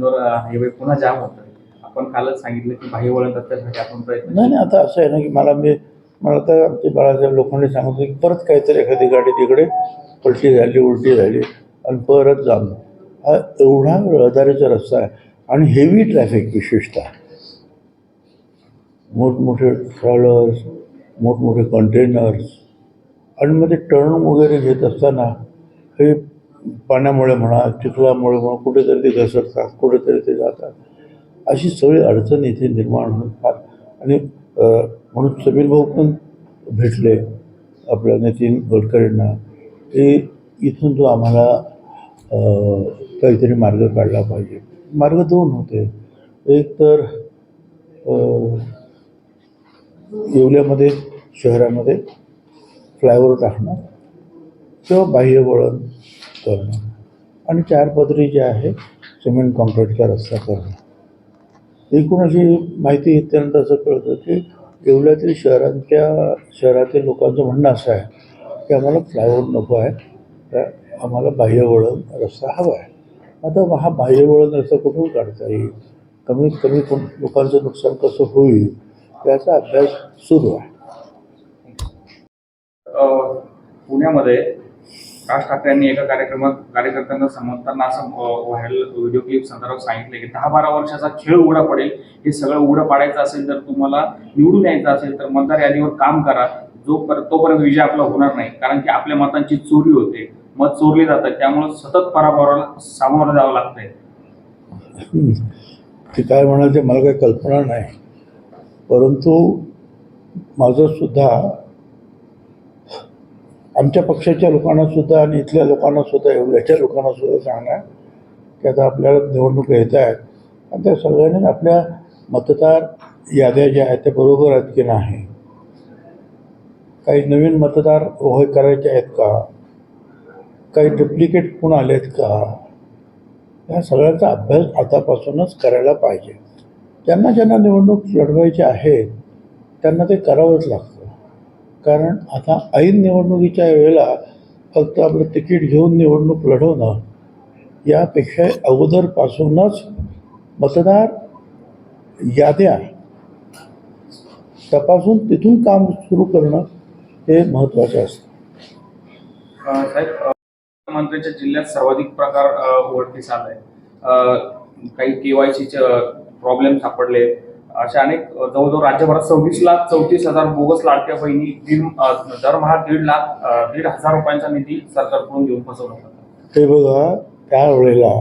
Indore highway पुन्हा जाम होतोय आपण कालच सांगितलं की बाह्य वळण रस्त्यासाठी आपण प्रयत्न नाही नाही आता असं आहे ना की मला मी मला तर आमचे बाळासाहेब लोखंडे सांगत होते की परत काहीतरी एखादी गाडी तिकडे पलटी झाली उलटी झाली आणि परत जाणं हा एवढा रहदारीचा रस्ता आहे आणि हेवी ट्रॅफिक विशेषतः. मोठमोठे ट्रॉलर्स मोठमोठे कंटेनर्स आणि मग ते टर्न वगैरे घेत असताना पाण्यामुळे म्हणा चिखलामुळे म्हणा कुठेतरी ते घसरतात कुठेतरी ते जातात. अशी सगळी अडचण इथे निर्माण होतात. आणि म्हणून समीर भाऊ पण भेटले आपल्या नितीन गडकरींना. ते इथून तो आम्हाला काहीतरी मार्ग काढला पाहिजे. मार्ग दोन होते. एक तर येवल्यामध्ये शहरामध्ये फ्लायओव्हर टाकणं किंवा बाह्य वळण. करणं आणि चार पदरी जे आहे सिमेंट कॉन्क्रीटचा रस्ता करणं एकूण अशी माहिती घेतल्यानंतर असं कळतं की येवल्यातील शहरांच्या शहरातील लोकांचं म्हणणं असं आहे की आम्हाला फ्लायओव्हर नको आहे तर आम्हाला बाह्यवळण रस्ता हवा आहे. आता हा बाह्यवळण रस्ता कुठून काढता येईल? कमीत कमी कोण लोकांचं नुकसान कसं होईल? याचा अभ्यास सुरू आहे. पुण्यामध्ये राज ठाकरेंनी एका कार्यक्रमात कार्यकर्त्यांना समजताना असं व्हायरल व्हिडिओ क्लिप संदर्भात सांगितलं की दहा बारा वर्षाचा खेळ उघडा पडेल. हे सगळं उघडं पाडायचं असेल तर तुम्हाला निवडून यायचं असेल तर मतदार यादीवर काम करा. जो पर तोपर्यंत विजय आपला होणार नाही. कारण की आपल्या मतांची चोरी होते. मत चोरले जातात. त्यामुळे सतत पराभवाला सामोरं जावं लागतंय. ते काय म्हणाल ते मला काही कल्पना नाही. परंतु माझं सुद्धा आमच्या पक्षाच्या लोकांना सुद्धा आणि इथल्या लोकांना सुद्धा एवढ्याच्या लोकांना सुद्धा सांगणार की आता आपल्याला निवडणुका येत आहेत. आणि त्या सगळ्यांनी आपल्या मतदार याद्या ज्या आहेत त्या बरोबर आहेत की नाही? काही नवीन मतदार उभे करायचे आहेत का? काही डुप्लिकेट कोण आले आहेत का? या सगळ्याचा अभ्यास आतापासूनच करायला पाहिजे. ज्यांना ज्यांना निवडणूक लढवायची आहे त्यांना ते करावंच लागतं. कारण आता ऐन निवडणुकीच्या वेळेला फक्त आपलं तिकीट घेऊन निवडणूक लढवणं यापेक्षा अगोदरपासूनच मतदार याद्या तपासून तिथून काम सुरू करणं हे महत्त्वाचं असतं. अं, साहेब जिल्ह्यात सर्वाधिक प्रकार अं, उघडकीस आलाय काही केवायसीचे प्रॉब्लेम सापडले अशा अनेक जवळजवळ राज्यभरात सव्वीस लाख चौतीस हजार बोगस लाडक्या बहिणी दीड दरमहा दीड लाख दीड हजार रुपयांचा निधी सरकारकडून घेऊन फसवला ते बघा त्यावेळेला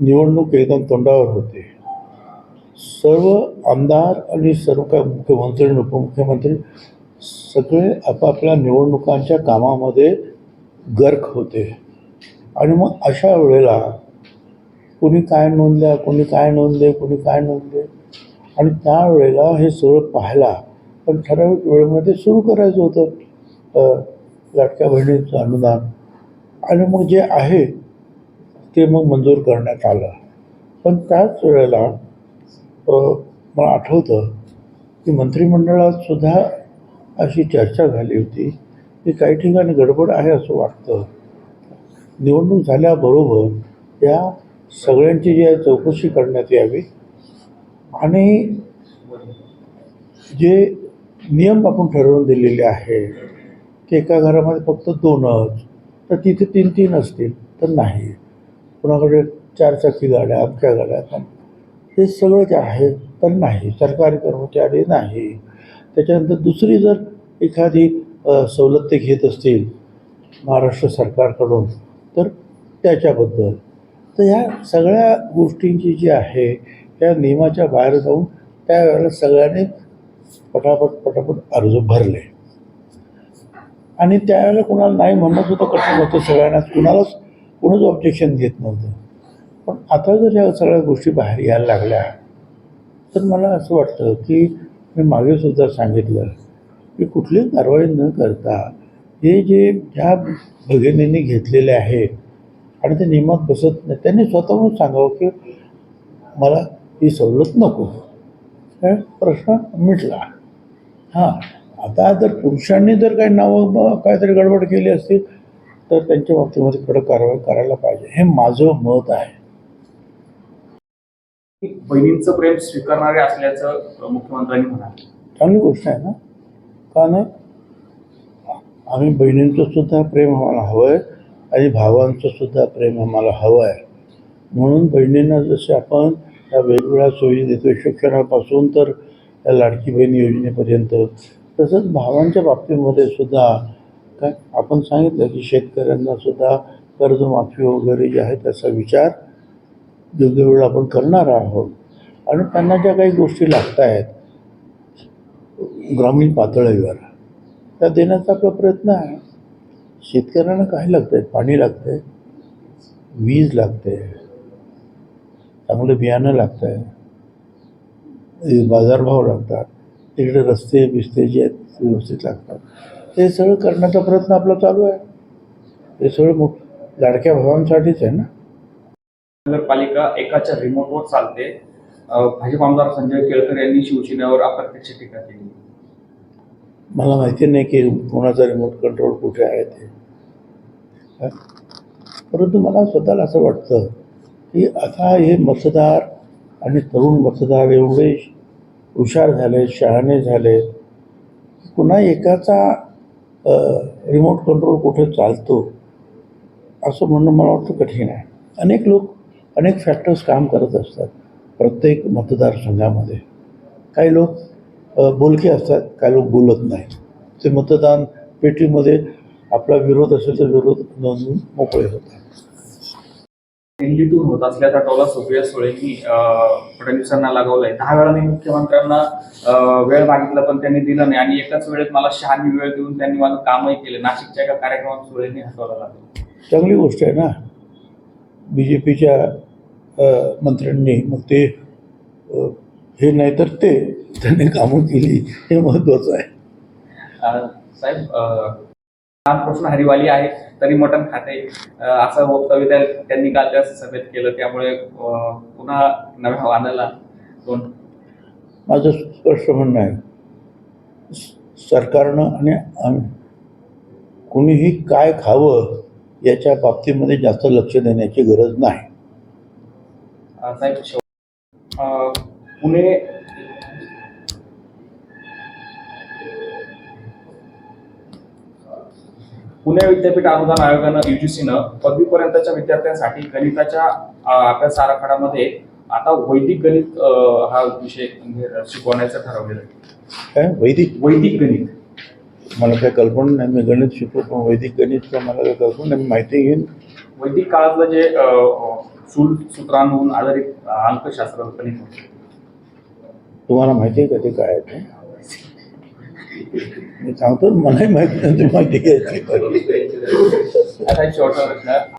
निवडणूक एकदम तोंडावर होते. सर्व आमदार आणि सर्व काय मुख्यमंत्री आणि उपमुख्यमंत्री सगळे आपापल्या निवडणुकांच्या कामामध्ये गर्क होते. आणि मग अशा वेळेला कोणी काय नोंदल्या कोणी काय नोंदले कोणी काय नोंदले? आणि त्यावेळेला हे सगळं पाहायला पण ठराविक वेळेमध्ये सुरू करायचं होतं लाटक्या बहिणीचं अनुदान. आणि मग जे आहे ते मग मंजूर करण्यात आलं. पण त्याच वेळेला मला आठवतं की मंत्रिमंडळात सुद्धा अशी चर्चा झाली होती की काही ठिकाणी गडबड आहे असं वाटतं. निवडणूक झाल्याबरोबर या सगळ्यांची जी आहे चौकशी करण्यात यावी. आणि जे नियम आपण ठरवून दिलेले आहे की एका घरामध्ये फक्त दोनच तर तिथे तीन तीन असतील तर नाही. कुणाकडे चारचाकी गाड्या आमच्या गाड्या पण हे सगळं जे आहे तर नाही. सरकारी कर्मचारी नाही. त्याच्यानंतर दुसरी जर एखादी सवलत ते घेत असतील महाराष्ट्र सरकारकडून तर त्याच्याबद्दल. तर ह्या सगळ्या गोष्टींची जी आहे त्या नियमाच्या बाहेर जाऊन त्यावेळेला सगळ्यांनी पटापट पटापट अर्ज भरले. आणि त्यावेळेला कुणाला नाही म्हणणं सुद्धा कठीण होतं सगळ्यांनाच कुणालाच कुणीच ऑब्जेक्शन घेत नव्हतं. पण आता जर या सगळ्या गोष्टी बाहेर यायला लागल्या तर मला असं वाटतं की मी मागे सुद्धा सांगितलं की कुठली कारवाई न करता हे जे ज्या भगिनींनी घेतलेले आहे आणि ते नियमात बसत नाही त्यांनी स्वतःहून सांगावं की मला ही सवलत नको. काय प्रश्न मिटला. हां आता जर पुरुषांनी जर काही नावं काहीतरी गडबड केली असतील तर त्यांच्या बाबतीमध्ये कडक कारवाई करायला पाहिजे. हे माझं मत आहे. बहिणींचं प्रेम स्वीकारणारे असल्याचं मुख्यमंत्र्यांनी म्हणाले. चांगली गोष्ट आहे ना? का नाही? आम्ही बहिणींचं सुद्धा प्रेम आम्हाला हवं आहे आणि भावांचं सुद्धा प्रेम आम्हाला हवं आहे म्हणून बहिणींना जसे आपण या वेगवेगळ्या सोयी देतो. शिक्षणापासून तर या लाडकी बहीण योजनेपर्यंत. तसंच भावांच्या बाबतीमध्ये सुद्धा काय आपण सांगितलं की शेतकऱ्यांना सुद्धा कर्जमाफी वगैरे जे आहे त्याचा विचार योग्य आपण करणार आहोत. आणि त्यांना ज्या काही गोष्टी लागत आहेत ग्रामीण पातळीवर त्या देण्याचा आपला प्रयत्न आहे. शेतकऱ्यांना काय लागतं आहे पाणी लागतं आहे वीज लागते चांगलं बियाणं लागतं आहे बाजारभाव लागतात. तिकडे रस्ते बिस्ते जे आहेत व्यवस्थित लागतात. ते सगळं करण्याचा प्रयत्न आपला चालू आहे. ते सगळं मग लाडक्या भावांसाठीच आहे ना? नगरपालिका एकाच्या रिमोटवर चालते. भाजप आमदार संजय केळकर यांनी शिवसेनेवर अप्रत्यक्ष टीका केली. मला माहिती नाही की कोणाचा रिमोट कंट्रोल कुठे आहे ते. हा? परंतु मला स्वतःला असं वाटतं की आता हे मतदार आणि तरुण मतदार एवढे हुशार झाले शहाणे झाले पुन्हा एकाचा रिमोट कंट्रोल कुठे चालतो असं म्हणणं मला वाटतं कठीण आहे. अनेक लोक अनेक फॅक्टर्स काम करत असतात प्रत्येक मतदारसंघामध्ये काही लोक बोलके असतात काही लोक बोलत नाही ते मतदान पेटीमध्ये आपला विरोध असेल तर विरोध नोंदवून मोकळे होतात. दिल्लीतून होत असल्याचा टोला सुप्रिया सुळेंनी फडणवीसांना लगावलाय. दहा वेळा मी मुख्यमंत्र्यांना वेळ मागितला पण त्यांनी दिला नाही आणि एकाच वेळेत मला शहाणी वेळ देऊन त्यांनी माझं कामही केलं. नाशिकच्या एका कार्यक्रमात सुळेंनी हटवला लागला. चांगली गोष्ट आहे ना. बी जे पीच्या मंत्र्यांनी मग ते हे नाही तर ते त्यांनी कामं केली. हे महत्त्वाचं आहे. साहेब रामकृष्ण हरिवाली आहे. तरी मटण खाते. असं वक्तव्य त्या- त्यांनी काल त्या सभेत केलं. त्यामुळे पुन्हा नव्या वादाला दोन. माझं स्पष्ट म्हणणं आहे सरकारनं आणि कोणीही काय खावं याच्या बाबतीमध्ये जास्त लक्ष देण्याची गरज नाही. पुणे पुणे विद्यापीठ अनुदान आयोगानं युजीसीनं पदवीपर्यंतच्या विद्यार्थ्यांसाठी गणिताच्या अभ्यास आराखड्यामध्ये आता वैदिक गणित हा विषय म्हणजे शिकवण्याचं ठरवलेलं आहे. काय? वैदिक? वैदिक गणित. मला काही कल्पना नाही मी गणित शिकलो पण वैदिक गणितचं मला काही कल्पना नाही मी माहिती घेईन. वैदिक काळातलं जे सूल सूत्रांहून आधारित अंकशास्त्र गणित. तुम्हाला माहिती आहे का ते काय आहे ते? मी सांगतो मलाही माहिती नाही ती माहिती घ्यायची